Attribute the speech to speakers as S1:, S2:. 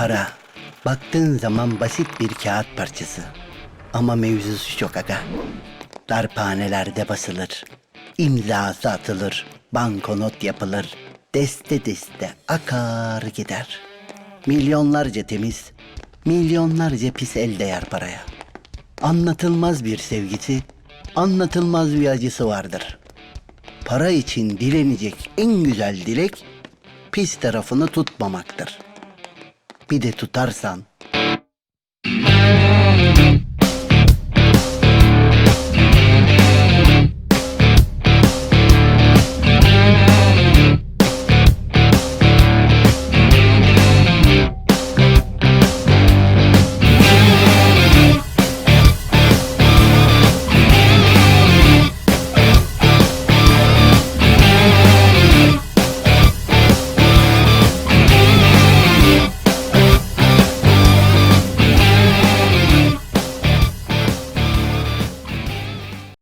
S1: Para. Baktığın zaman basit bir kağıt parçası. Ama mevzusu çok aga. Darphanelerde basılır. İmzası atılır. Bankonot yapılır. Deste deste akar gider. Milyonlarca temiz, milyonlarca pis el değer paraya. Anlatılmaz bir sevgisi, anlatılmaz bir acısı vardır. Para için dilenecek en güzel dilek pis tarafını tutmamaktır. Bir de tutarsan